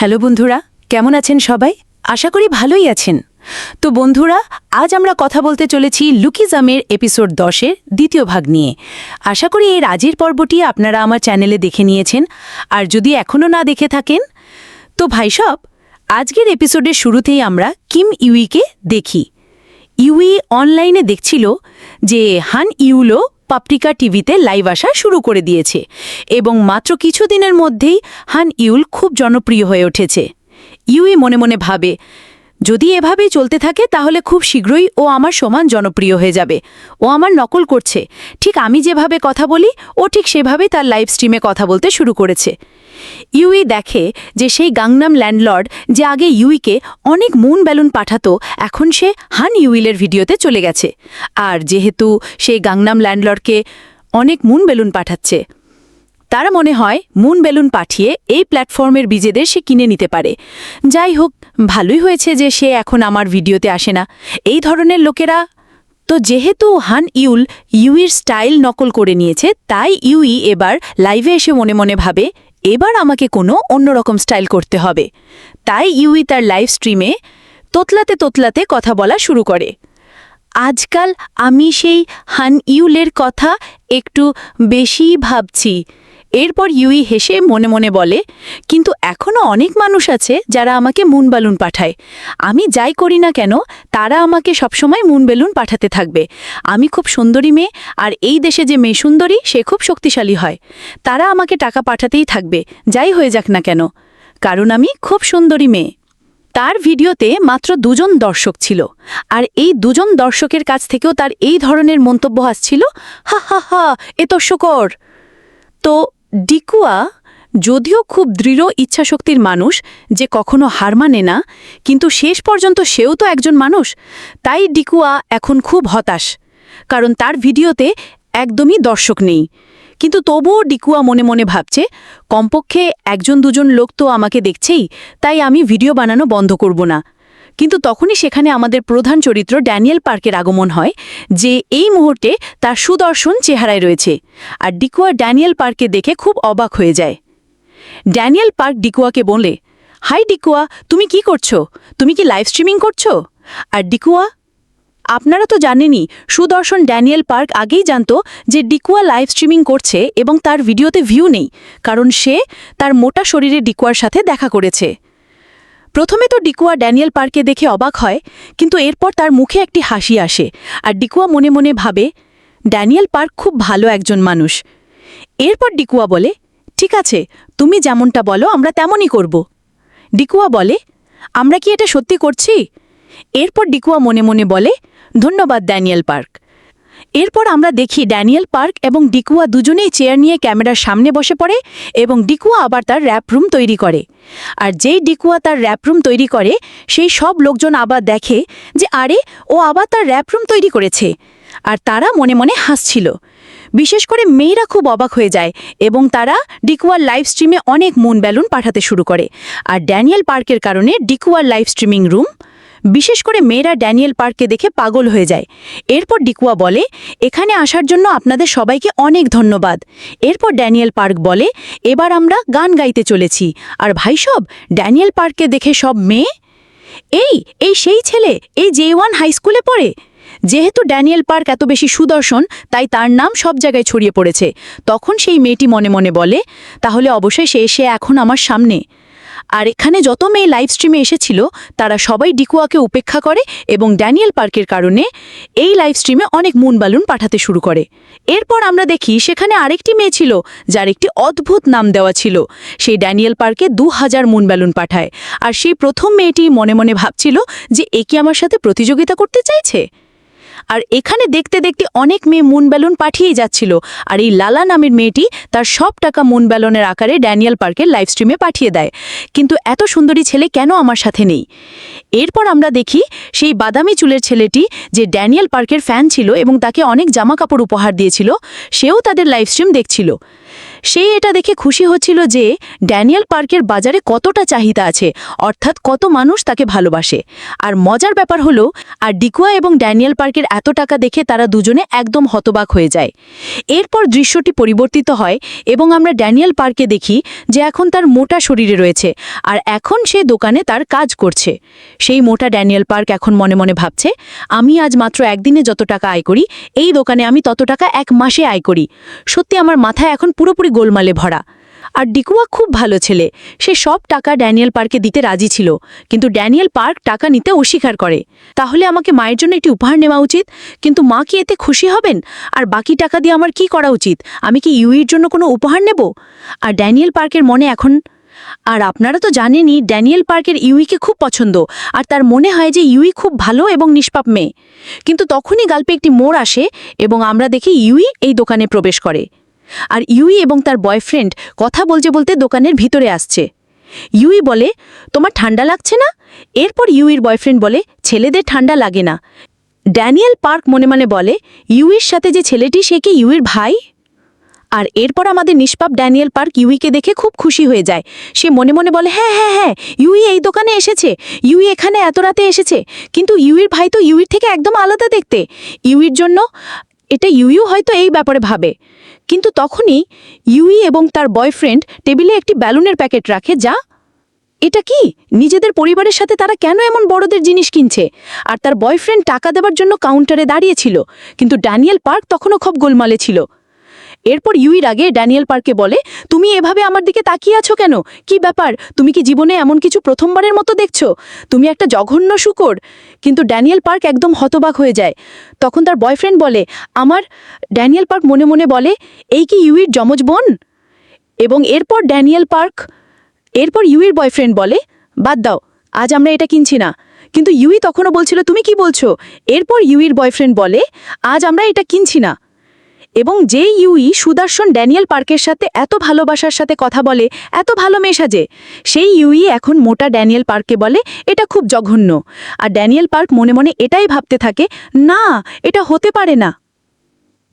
Hello বন্ধুরা, কেমন আছেন সবাই? আশা করি ভালোই আছেন। তো বন্ধুরা, আজ আমরা কথা বলতে চলেছি লুকিজামের এপিসোড দশের দ্বিতীয় ভাগ নিয়ে। আশা করি এর আজের পর্বটি আপনারা আমার চ্যানেলে দেখে নিয়েছেন। আর যদি এখনও না দেখে থাকেন, তো ভাইসব আজকের এপিসোডের শুরুতেই আমরা কিম ইউইকে দেখি। ইউই অনলাইনে দেখছিল যে হান ইউলো পাপরিকা টিভিতে লাইভ আসা শুরু করে দিয়েছে এবং মাত্র কিছুদিনের মধ্যেই হান ইউল খুব জনপ্রিয় হয়ে উঠেছে। ইউই মনে মনে ভাবে, যদি এভাবে চলতে থাকে তাহলে খুব শীঘ্রই ও আমার সমান জনপ্রিয় হয়ে যাবে। ও আমার নকল করছে। ঠিক আমি যেভাবে কথা বলি, ও ঠিক সেভাবে তার লাইভ স্ট্রিমে কথা বলতে শুরু করেছে। ইউই দেখে যে সেই গাংনাম ল্যান্ডলর্ড যে আগে ইউইকে অনেক মুন বেলুন পাঠাতো, এখন সে হান ইউইলের ভিডিওতে চলে গেছে। আর যেহেতু সেই গাংনাম ল্যান্ডলর্ডকে অনেক মুন বেলুন পাঠাচ্ছে, তারা মনে হয় মুন বেলুন পাঠিয়ে এই প্ল্যাটফর্মের বিজেদের সে কিনে নিতে পারে। যাই হোক, ভালোই হয়েছে যে সে এখন আমার ভিডিওতে আসে না। এই ধরনের লোকেরা তো যেহেতু হান ইউল ইউইর স্টাইল নকল করে নিয়েছে, তাই ইউই এবার লাইভে এসে মনে মনে ভাবে এবার আমাকে কোনো অন্যরকম স্টাইল করতে হবে। তাই ইউই তার লাইভ স্ট্রিমে তোতলাতে তোতলাতে কথা বলা শুরু করে। আজকাল আমি সেই হান ইউলের কথা একটু বেশিই ভাবছি। এরপর ইউই হেসে মনে মনে বলে, কিন্তু এখনও অনেক মানুষ আছে যারা আমাকে মুন বেলুন পাঠায়। আমি যাই করি না কেন, তারা আমাকে সবসময় মুন বেলুন পাঠাতে থাকবে। আমি খুব সুন্দরী মেয়ে, আর এই দেশে যে মেয়ে সুন্দরী, সে খুব শক্তিশালী হয়। তারা আমাকে টাকা পাঠাতেই থাকবে, যাই হয়ে যাক না কেন। কারণ আমি খুব সুন্দরী মেয়ে। তার ভিডিওতে মাত্র দুজন দর্শক ছিল, আর এই দুজন দর্শকের কাছ থেকেও তার এই ধরনের মন্তব্য আসছিল, হা হা হা, এ তো শকর। তো ডিকুয়া যদিও খুব দৃঢ় ইচ্ছাশক্তির মানুষ, যে কখনো হার মানে না, কিন্তু শেষ পর্যন্ত সেও তো একজন মানুষ, তাই ডিকুয়া এখন খুব হতাশ, কারণ তার ভিডিওতে একদমই দর্শক নেই। কিন্তু তবুও ডিকুয়া মনে মনে ভাবছে, কমপক্ষে একজন দুজন লোক তো আমাকে দেখছেই, তাই আমি ভিডিও বানানো বন্ধ করব না। কিন্তু তখনই সেখানে আমাদের প্রধান চরিত্র ড্যানিয়েল পার্কের আগমন হয়, যে এই মুহূর্তে তার সুদর্শন চেহারায় রয়েছে। আর ডিকুয়া ড্যানিয়েল পার্কে দেখে খুব অবাক হয়ে যায়। ড্যানিয়েল পার্ক ডিকুয়াকে বলে, হাই ডিকুয়া, তুমি কি করছ? তুমি কি লাইভ স্ট্রিমিং করছ? আর ডিকুয়া, আপনারা তো জানেনই, সুদর্শন ড্যানিয়েল পার্ক আগেই জানত যে ডিকুয়া লাইভ স্ট্রিমিং করছে এবং তার ভিডিওতে ভিউ নেই, কারণ সে তার মোটা শরীরে ডিকুয়ার সাথে দেখা করেছে। প্রথমে তো ডিকুয়া ড্যানিয়েল পার্কে দেখে অবাক হয়, কিন্তু এরপর তার মুখে একটি হাসি আসে আর ডিকুয়া মনে মনে ভাবে, ড্যানিয়েল পার্ক খুব ভালো একজন মানুষ। এরপর ডিকুয়া বলে, ঠিক আছে, তুমি যেমনটা বলো, আমরা তেমনই করব। ডিকুয়া বলে, আমরা কি এটা সত্যি করছি? এরপর ডিকুয়া মনে মনে বলে, ধন্যবাদ, ড্যানিয়েল পার্ক। এরপর আমরা দেখি ড্যানিয়েল পার্ক এবং ডিকুয়া দুজনেই চেয়ার নিয়ে ক্যামেরার সামনে বসে পড়ে এবং ডিকুয়া আবার তার র্যাপ রুম তৈরি করে। আর যেই ডিকুয়া তার র্যাপ রুম তৈরি করে, সেই সব লোকজন আবার দেখে যে, আরে, ও আবার তার র্যাপ রুম তৈরি করেছে। আর তারা মনে মনে হাসছিল। বিশেষ করে মেয়েরা খুব অবাক হয়ে যায় এবং তারা ডিকুয়ার লাইভ স্ট্রিমে অনেক মুন বেলুন পাঠাতে শুরু করে। আর ড্যানিয়েল পার্কের কারণে ডিকুয়ার লাইভ স্ট্রিমিং রুম বিশেষ করে মেয়েরা ড্যানিয়েল পার্ককে দেখে পাগল হয়ে যায়। এরপর ডিকুয়া বলে, এখানে আসার জন্য আপনাদের সবাইকে অনেক ধন্যবাদ। এরপর ড্যানিয়েল পার্ক বলে, এবার আমরা গান গাইতে চলেছি। আর ভাই সব, ড্যানিয়েল পার্ককে দেখে সব মেয়ে? এই এই সেই ছেলে, এই জে ওয়ান হাই স্কুলে পড়ে। যেহেতু ড্যানিয়েল পার্ক এত বেশি সুদর্শন, তাই তার নাম সব জায়গায় ছড়িয়ে পড়েছে। তখন সেই মেয়েটি মনে মনে বলে, তাহলে অবশ্যই সে এসে এখন আমার সামনে। আর এখানে যত মেয়ে লাইভ স্ট্রিমে এসেছিল, তারা সবাই ডিকুয়াকে উপেক্ষা করে এবং ড্যানিয়েল পার্কের কারণে এই লাইভ স্ট্রিমে অনেক মুন বালুন পাঠাতে শুরু করে। এরপর আমরা দেখি সেখানে আরেকটি মেয়ে ছিল, যার একটি অদ্ভুত নাম দেওয়া ছিল। সেই ড্যানিয়েল পার্কে দু হাজার মুন বেলুন পাঠায়। আর সেই প্রথম মেয়েটি মনে মনে ভাবছিল যে এ কি আমার সাথে প্রতিযোগিতা করতে চাইছে? আর এখানে দেখতে দেখতে অনেক মেয়ে মুন ব্যালুন পাঠিয়েই যাচ্ছিল। আর এই লালা নামের মেয়েটি তার সব টাকা মুন ব্যালনের আকারে ড্যানিয়াল পার্কের লাইভ স্ট্রিমে পাঠিয়ে দেয়। কিন্তু এত সুন্দরী ছেলে কেন আমার সাথে নেই? এরপর আমরা দেখি সেই বাদামি চুলের ছেলেটি যে ড্যানিয়াল পার্কের ফ্যান ছিল এবং তাকে অনেক জামা কাপড় উপহার দিয়েছিল, সেও তাদের লাইভ স্ট্রিম দেখছিল। সে এটা দেখে খুশি হচ্ছিল যে ড্যানিয়েল পার্কের বাজারে কতটা চাহিদা আছে, অর্থাৎ কত মানুষ তাকে ভালোবাসে। আর মজার ব্যাপার হলো, আর ডিকুয়া এবং ড্যানিয়েল পার্কের এত টাকা দেখে তারা দুজনে একদম হতবাক হয়ে যায়। এরপর দৃশ্যটি পরিবর্তিত হয় এবং আমরা ড্যানিয়েল পার্কে দেখি যে এখন তার মোটা শরীরে রয়েছে, আর এখন সে দোকানে তার কাজ করছে। সেই মোটা ড্যানিয়েল পার্ক এখন মনে মনে ভাবছে, আমি আজ মাত্র একদিনে যত টাকা আয় করি, এই দোকানে আমি তত টাকা এক মাসে আয় করি। সত্যি আমার মাথায় এখন পুরোপুরি গোলমালে ভরা। আর ডিকুয়া খুব ভালো ছেলে। সে সব টাকা ড্যানিয়েল পার্কে দিতে রাজি ছিল। কিন্তু ড্যানিয়েল পার্ক টাকা নিতে অস্বীকার করে। তাহলে আমাকে মায়ের জন্য একটি উপহার নেওয়া উচিত? কিন্তু মা কি এতে খুশি হবেন? আর বাকি টাকা দিয়ে আমার কি করা উচিত? আমি কি ইউইর জন্য কোনো উপহার নেব? আর ড্যানিয়েল পার্কের মনে এখন আর আপনারা তো জানেনই, ড্যানিয়েল পার্কের ইউইকে খুব পছন্দ। আর তার মনে হয় যে ইউই খুব ভালো এবং নিষ্পাপ মেয়ে। কিন্তু তখনই গল্পে একটি মোড় আসে এবং আমরা দেখি ইউই এই দোকানে প্রবেশ করে। আর ইউই এবং তার বয়ফ্রেন্ড কথা বলতে বলতে দোকানের ভিতরে আসছে। ইউই বলে, তোমার ঠান্ডা লাগছে না? এরপর ইউইর বয়ফ্রেন্ড বলে, ছেলেদের ঠান্ডা লাগে না। ড্যানিয়েল পার্ক মনে মনে বলে, ইউইর সাথে যে ছেলেটি, সে কি ইউইর ভাই? আর এরপর আমাদের নিষ্পাপ ড্যানিয়েল পার্ক ইউইকে দেখে খুব খুশি হয়ে যায়। সে মনে মনে বলে হ্যাঁ হ্যাঁ হ্যাঁ ইউই এই দোকানে এসেছে। ইউই এখানে এত রাতে এসেছে। কিন্তু ইউইর ভাই তো ইউইর থেকে একদম আলাদা দেখতে। ইউইর জন্য, এটা ইউইও হয়তো এই ব্যাপারে ভাবে। কিন্তু তখনই ইউই এবং তার বয়ফ্রেন্ড টেবিলে একটি ব্যালুনের প্যাকেট রাখে যা, এটা কি? নিজেদের পরিবারের সাথে তারা কেন এমন বড়দের জিনিস কিনছে? আর তার বয়ফ্রেন্ড টাকা দেবার জন্য কাউন্টারে দাঁড়িয়েছিল কিন্তু ড্যানিয়েল পার্ক তখনও খুব গোলমালে ছিল। এরপর ইউইর আগে ড্যানিয়েল পার্কে বলে, তুমি এভাবে আমার দিকে তাকিয়ে আছো কেন? কি ব্যাপার? তুমি কি জীবনে এমন কিছু প্রথমবারের মতো দেখছ? তুমি একটা জঘন্য শুকর। কিন্তু ড্যানিয়েল পার্ক একদম হতবাক হয়ে যায়। তখন তার বয়ফ্রেন্ড বলে, আমার ড্যানিয়েল পার্ক মনে মনে বলে, এই কি ইউইর যমজ বোন? এবং এরপর ড্যানিয়েল পার্ক, এরপর ইউইর বয়ফ্রেন্ড বলে, বাদ দাও, আজ আমরা এটা কিনছি না। কিন্তু ইউই তখনও বলছিল, তুমি কি বলছো? এরপর ইউইর বয়ফ্রেন্ড বলে, আজ আমরা এটা কিনছি না। এবং যে ইউই সুদর্শন ড্যানিয়েল পার্কের সাথে এত ভালোবাসার সাথে কথা বলে, এত ভালো মেশাজে সেই ইউই এখন মোটা ড্যানিয়েল পার্ককে বলে, এটা খুব জঘন্য। আর ড্যানিয়েল পার্ক মনে মনে এটাই ভাবতে থাকে, না, এটা হতে পারে না।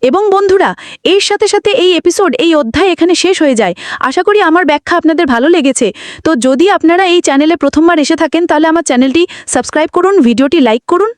এবং বন্ধুরা, এর সাথে সাথে এই এপিসোড, এই অধ্যায় এখানে শেষ হয়ে যায়। আশা করি আমার ব্যাখ্যা আপনাদের ভালো লেগেছে। তো যদি আপনারা এই চ্যানেলে প্রথমবার এসে থাকেন, তাহলে আমার চ্যানেলটি সাবস্ক্রাইব করুন, ভিডিওটি লাইক করুন।